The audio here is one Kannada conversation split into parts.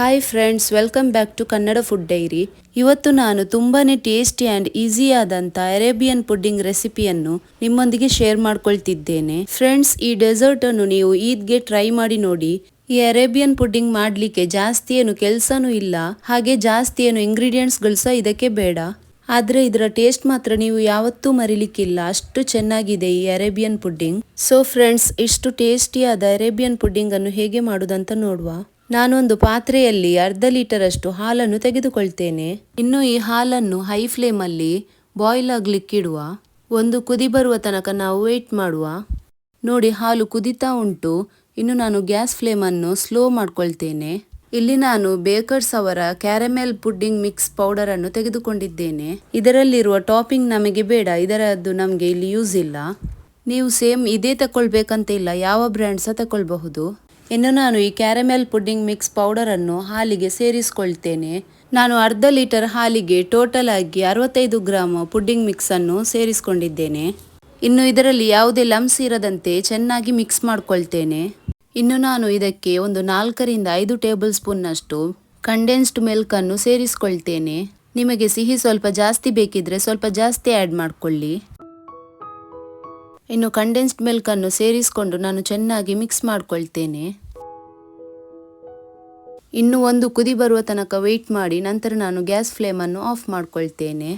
Hi friends welcome back to Kannada food diary ಇವತ್ತು ನಾನು ತುಂಬಾನೇ ಟೇಸ್ಟಿ ಆ್ಯಂಡ್ ಈಸಿ ಆದಂತ ಅರೇಬಿಯನ್ ಪುಡ್ಡಿಂಗ್ ರೆಸಿಪಿಯನ್ನು ನಿಮ್ಮೊಂದಿಗೆ ಶೇರ್ ಮಾಡ್ಕೊಳ್ತಿದ್ದೇನೆ. ಫ್ರೆಂಡ್ಸ್ ಈ ಡೆಸರ್ಟ್ ಅನ್ನು ನೀವು ಈದ್ಗೆ ಟ್ರೈ ಮಾಡಿ ನೋಡಿ. ಈ ಅರೇಬಿಯನ್ ಪುಡ್ಡಿಂಗ್ ಮಾಡ್ಲಿಕ್ಕೆ ಜಾಸ್ತಿ ಏನು ಕೆಲಸನೂ ಇಲ್ಲ, ಹಾಗೆ ಜಾಸ್ತಿ ಏನು ಇಂಗ್ರೀಡಿಯೆಂಟ್ಸ್ಗಳು ಸಹ ಇದಕ್ಕೆ ಬೇಡ. ಆದ್ರೆ ಇದರ ಟೇಸ್ಟ್ ಮಾತ್ರ ನೀವು ಯಾವತ್ತೂ ಮರಿಲಿಕ್ಕಿಲ್ಲ, ಅಷ್ಟು ಚೆನ್ನಾಗಿದೆ ಈ ಅರೇಬಿಯನ್ ಪುಡ್ಡಿಂಗ್ ಸೊ ಫ್ರೆಂಡ್ಸ್ ಇಷ್ಟು ಟೇಸ್ಟಿಯಾದ ಅರೇಬಿಯನ್ ಪುಡ್ಡಿಂಗ್ ಅನ್ನು ಹೇಗೆ ಮಾಡುವುದಂತ ನೋಡುವ. ನಾನೊಂದು ಪಾತ್ರೆಯಲ್ಲಿ ಅರ್ಧ ಲೀಟರಷ್ಟು ಹಾಲನ್ನು ತೆಗೆದುಕೊಳ್ತೇನೆ. ಇನ್ನು ಈ ಹಾಲನ್ನು ಹೈ ಫ್ಲೇಮಲ್ಲಿ ಬಾಯ್ಲ್ ಆಗ್ಲಿಕ್ಕಿಡುವ. ಒಂದು ಕುದಿ ಬರುವ ತನಕ ನಾವು ವೇಟ್ ಮಾಡುವ. ನೋಡಿ, ಹಾಲು ಕುದಿತಾ ಉಂಟು. ಇನ್ನು ನಾನು ಗ್ಯಾಸ್ ಫ್ಲೇಮನ್ನು ಸ್ಲೋ ಮಾಡ್ಕೊಳ್ತೇನೆ. ಇಲ್ಲಿ ನಾನು ಬೇಕರ್ಸ್ ಅವರ ಕ್ಯಾರಮೆಲ್ ಪುಡ್ಡಿಂಗ್ ಮಿಕ್ಸ್ ಪೌಡರ್ ಅನ್ನು ತೆಗೆದುಕೊಂಡಿದ್ದೇನೆ. ಇದರಲ್ಲಿರುವ ಟಾಪಿಂಗ್ ನಮಗೆ ಬೇಡ. ಇದರದ್ದು ನಮಗೆ ಇಲ್ಲಿ ಯೂಸ್ ಇಲ್ಲ. ನೀವು ಸೇಮ್ ಇದೇ ತಗೊಳ್ಬೇಕಂತ ಇಲ್ಲ. ಯಾವ ಬ್ರ್ಯಾಂಡ್ ಸಹ ತಕೊಳ್ಬಹುದು. ಇನ್ನು ನಾನು ಈ ಕ್ಯಾರಮೆಲ್ ಪುಡ್ಡಿಂಗ್ ಮಿಕ್ಸ್ ಪೌಡರ್ ಅನ್ನು ಹಾಲಿಗೆ ಸೇರಿಸಿಕೊಳ್ತೇನೆ. ನಾನು ಅರ್ಧ ಲೀಟರ್ ಹಾಲಿಗೆ ಟೋಟಲ್ ಆಗಿ ಅರವತ್ತೈದು ಗ್ರಾಮ್ ಪುಡ್ಡಿಂಗ್ ಮಿಕ್ಸ್ ಅನ್ನು ಸೇರಿಸ್ಕೊಂಡಿದ್ದೇನೆ. ಇನ್ನು ಇದರಲ್ಲಿ ಯಾವುದೇ ಲಮ್ಸ್ ಇರದಂತೆ ಚೆನ್ನಾಗಿ ಮಿಕ್ಸ್ ಮಾಡ್ಕೊಳ್ತೇನೆ. ಇನ್ನು ನಾನು ಇದಕ್ಕೆ ಒಂದು ನಾಲ್ಕರಿಂದ ಐದು ಟೇಬಲ್ ಸ್ಪೂನ್ನಷ್ಟು ಕಂಡೆನ್ಸ್ಡ್ ಮಿಲ್ಕನ್ನು ಸೇರಿಸ್ಕೊಳ್ತೇನೆ. ನಿಮಗೆ ಸಿಹಿ ಸ್ವಲ್ಪ ಜಾಸ್ತಿ ಬೇಕಿದ್ರೆ ಸ್ವಲ್ಪ ಜಾಸ್ತಿ ಆ್ಯಡ್ ಮಾಡ್ಕೊಳ್ಳಿ. ಇನ್ನು ಕಂಡೆನ್ಸ್ಡ್ ಮಿಲ್ಕನ್ನು ಸೇರಿಸಿಕೊಂಡು ನಾನು ಚೆನ್ನಾಗಿ ಮಿಕ್ಸ್ ಮಾಡಿಕೊಳ್ತೇನೆ. ಇನ್ನು ಒಂದು ಕುದಿ ಬರುವ ತನಕ ವೆಯ್ಟ್ ಮಾಡಿ, ನಂತರ ನಾನು ಗ್ಯಾಸ್ ಫ್ಲೇಮ್ ಅನ್ನು ಆಫ್ ಮಾಡಿಕೊಳ್ತೇನೆ.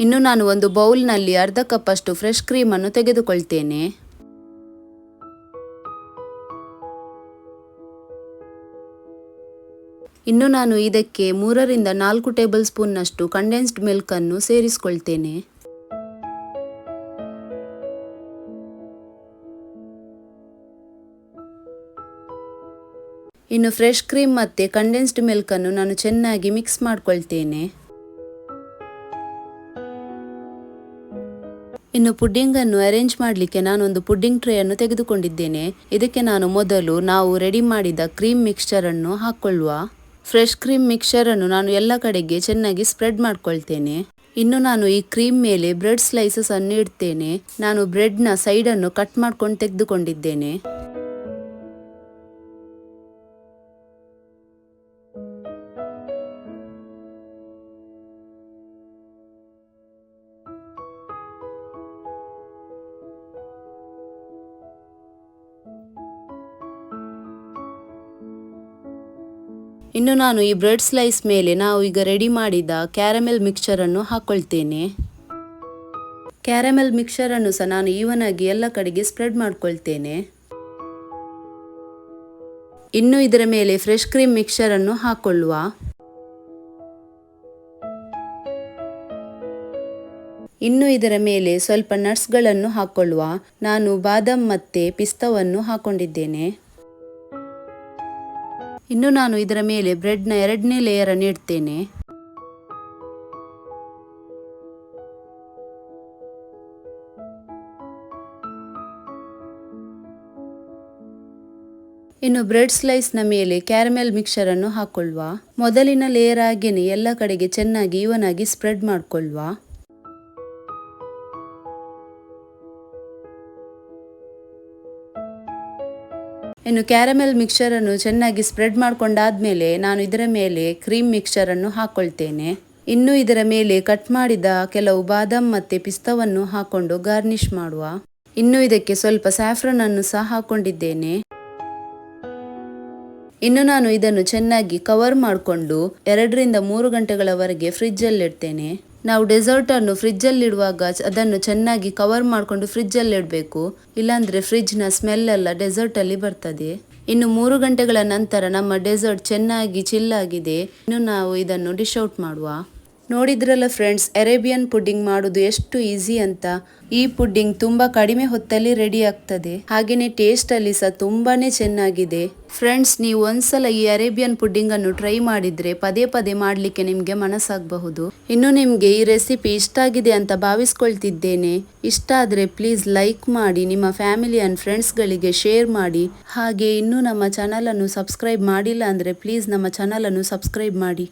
ಇನ್ನು ನಾನು ಒಂದು ಬೌಲ್ನಲ್ಲಿ ಅರ್ಧ ಕಪ್ ಅಷ್ಟು ಫ್ರೆಶ್ ಕ್ರೀಮನ್ನು ತೆಗೆದುಕೊಳ್ತೇನೆ. ಇನ್ನು ನಾನು ಇದಕ್ಕೆ ಮೂರರಿಂದ ನಾಲ್ಕು ಟೇಬಲ್ ಸ್ಪೂನ್ನಷ್ಟು ಕಂಡೆನ್ಸ್ಡ್ ಮಿಲ್ಕನ್ನು ಸೇರಿಸ್ಕೊಳ್ತೇನೆ. ಇನ್ನು ಫ್ರೆಶ್ ಕ್ರೀಮ್ ಮತ್ತು ಕಂಡೆನ್ಸ್ಡ್ ಮಿಲ್ಕನ್ನು ನಾನು ಚೆನ್ನಾಗಿ ಮಿಕ್ಸ್ ಮಾಡ್ಕೊಳ್ತೇನೆ. ಇನ್ನು ಪುಡ್ಡಿಂಗನ್ನು ಅರೇಂಜ್ ಮಾಡಲಿಕ್ಕೆ ನಾನೊಂದು ಪುಡ್ಡಿಂಗ್ ಟ್ರೇ ಅನ್ನು ತೆಗೆದುಕೊಂಡಿದ್ದೇನೆ. ಇದಕ್ಕೆ ನಾನು ಮೊದಲು ನಾವು ರೆಡಿ ಮಾಡಿದ ಕ್ರೀಮ್ ಮಿಕ್ಸ್ಚರ್ ಅನ್ನು ಹಾಕೊಳ್ಳುವ. ಫ್ರೆಶ್ ಕ್ರೀಮ್ ಮಿಕ್ಸರನ್ನು ನಾನು ಎಲ್ಲ ಕಡೆಗೆ ಚೆನ್ನಾಗಿ ಸ್ಪ್ರೆಡ್ ಮಾಡ್ಕೊಳ್ತೇನೆ. ಇನ್ನು ನಾನು ಈ ಕ್ರೀಮ್ ಮೇಲೆ ಬ್ರೆಡ್ ಸ್ಲೈಸಸ್ ಅನ್ನು ಇಡ್ತೇನೆ. ನಾನು ಬ್ರೆಡ್ನ ಸೈಡನ್ನು ಕಟ್ ಮಾಡ್ಕೊಂಡು ತೆಗೆದುಕೊಂಡಿದ್ದೇನೆ. ಇನ್ನು ನಾನು ಈ ಬ್ರೆಡ್ ಸ್ಲೈಸ್ ಮೇಲೆ ನಾವು ಈಗ ರೆಡಿ ಮಾಡಿದ ಕ್ಯಾರಮೆಲ್ ಮಿಕ್ಸ್ಚರನ್ನು ಹಾಕ್ಕೊಳ್ತೇನೆ ಕ್ಯಾರಮೆಲ್ ಮಿಕ್ಸ್ಚರನ್ನು ಸಹ ನಾನು ಈವನ್ ಆಗಿ ಎಲ್ಲ ಕಡೆಗೆ ಸ್ಪ್ರೆಡ್ ಮಾಡ್ಕೊಳ್ತೇನೆ. ಇನ್ನು ಇದರ ಮೇಲೆ ಫ್ರೆಶ್ ಕ್ರೀಮ್ ಮಿಕ್ಸ್ಚರನ್ನು ಹಾಕೊಳ್ಳುವ. ಇನ್ನು ಇದರ ಮೇಲೆ ಸ್ವಲ್ಪ ನಟ್ಸ್ಗಳನ್ನು ಹಾಕೊಳ್ಳುವ. ನಾನು ಬಾದಾಮ್ ಮತ್ತೆ ಪಿಸ್ತವನ್ನು ಹಾಕೊಂಡಿದ್ದೇನೆ. ಇನ್ನು ನಾನು ಇದರ ಮೇಲೆ ಬ್ರೆಡ್ನ ಎರಡನೇ ಲೇಯರನ್ನು ಇಡ್ತೇನೆ ಇನ್ನು ಬ್ರೆಡ್ ಸ್ಲೈಸ್ನ ಮೇಲೆ ಕ್ಯಾರಮೆಲ್ ಮಿಕ್ಸರನ್ನು ಹಾಕೊಳ್ಳುವ ಮೊದಲಿನ ಲೇಯರ್ ಆಗೇನೆ ಎಲ್ಲ ಕಡೆಗೆ ಚೆನ್ನಾಗಿ ಇವನ್ ಆಗಿ ಸ್ಪ್ರೆಡ್ ಮಾಡಿಕೊಳ್ಳುವ ಇನ್ನು ಕ್ಯಾರಮೆಲ್ ಮಿಕ್ಸ್ಚರನ್ನು ಚೆನ್ನಾಗಿ ಸ್ಪ್ರೆಡ್ ಮಾಡ್ಕೊಂಡಾದ್ಮೇಲೆ ನಾನು ಇದರ ಮೇಲೆ ಕ್ರೀಮ್ ಮಿಕ್ಸ್ಚರನ್ನು ಹಾಕ್ಕೊಳ್ತೇನೆ ಇನ್ನು ಇದರ ಮೇಲೆ ಕಟ್ ಮಾಡಿದ ಕೆಲವು ಬಾದಾಮ್ ಮತ್ತು ಪಿಸ್ತವನ್ನು ಹಾಕೊಂಡು ಗಾರ್ನಿಷ್ ಮಾಡುವ. ಇನ್ನು ಇದಕ್ಕೆ ಸ್ವಲ್ಪ ಸ್ಯಾಫ್ರನ್ ಅನ್ನು ಸಹ ಹಾಕೊಂಡಿದ್ದೇನೆ. ಇನ್ನು ನಾನು ಇದನ್ನು ಚೆನ್ನಾಗಿ ಕವರ್ ಮಾಡಿಕೊಂಡು ಎರಡರಿಂದ ಮೂರು ಗಂಟೆಗಳವರೆಗೆ ಫ್ರಿಜ್ಜಲ್ಲಿ ಇಡ್ತೇನೆ ನಾವು ಡೆಸರ್ಟ್ ಅನ್ನು ಫ್ರಿಜ್ ಅಲ್ಲಿ ಇಡುವಾಗ ಅದನ್ನು ಚೆನ್ನಾಗಿ ಕವರ್ ಮಾಡಿಕೊಂಡು ಫ್ರಿಜ್ ಅಲ್ಲಿ ಇಡಬೇಕು ಇಲ್ಲಾಂದ್ರೆ ಫ್ರಿಜ್ನ ಸ್ಮೆಲ್ ಎಲ್ಲ ಡೆಸರ್ಟ್ ಅಲ್ಲಿ ಬರ್ತದೆ. ಇನ್ನು ಮೂರು ಗಂಟೆಗಳ ನಂತರ ನಮ್ಮ ಡೆಸರ್ಟ್ ಚೆನ್ನಾಗಿ ಚಿಲ್ಲಾಗಿದೆ ಇನ್ನು ನಾವು ಇದನ್ನು ಡಿಶ್ ಔಟ್ ಮಾಡುವ. ನೋಡಿದ್ರಲ್ಲ ಫ್ರೆಂಡ್ಸ್ ಅರೇಬಿಯನ್ ಪುಡ್ಡಿಂಗ್ ಮಾಡೋದು ಎಷ್ಟು ಈಸಿ ಅಂತ. ಈ ಪುಡ್ಡಿಂಗ್ ತುಂಬಾ ಕಡಿಮೆ ಹೊತ್ತಲ್ಲಿ ರೆಡಿ ಆಗ್ತದೆ. ಹಾಗೇನೆ ಟೇಸ್ಟ್ ಅಲ್ಲಿ ಸಹ ತುಂಬಾನೇ ಚೆನ್ನಾಗಿದೆ. ಫ್ರೆಂಡ್ಸ್ ನೀವು ಒಂದ್ಸಲ ಈ ಅರೇಬಿಯನ್ ಪುಡ್ಡಿಂಗ್ ಅನ್ನು ಟ್ರೈ ಮಾಡಿದ್ರೆ ಪದೇ ಪದೇ ಮಾಡ್ಲಿಕ್ಕೆ ನಿಮ್ಗೆ ಮನಸ್ಸಾಗಬಹುದು. ಇನ್ನು ನಿಮ್ಗೆ ಈ ರೆಸಿಪಿ ಇಷ್ಟ ಆಗಿದೆ ಅಂತ ಭಾವಿಸ್ಕೊಳ್ತಿದ್ದೇನೆ. ಇಷ್ಟ ಆದ್ರೆ ಪ್ಲೀಸ್ ಲೈಕ್ ಮಾಡಿ, ನಿಮ್ಮ ಫ್ಯಾಮಿಲಿ ಅಂಡ್ ಫ್ರೆಂಡ್ಸ್ ಗಳಿಗೆ ಶೇರ್ ಮಾಡಿ. ಹಾಗೆ ಇನ್ನೂ ನಮ್ಮ ಚಾನಲ್ ಅನ್ನು ಸಬ್ಸ್ಕ್ರೈಬ್ ಮಾಡಿಲ್ಲ ಅಂದ್ರೆ ಪ್ಲೀಸ್ ನಮ್ಮ ಚಾನಲ್ ಅನ್ನು ಸಬ್ಸ್ಕ್ರೈಬ್ ಮಾಡಿ.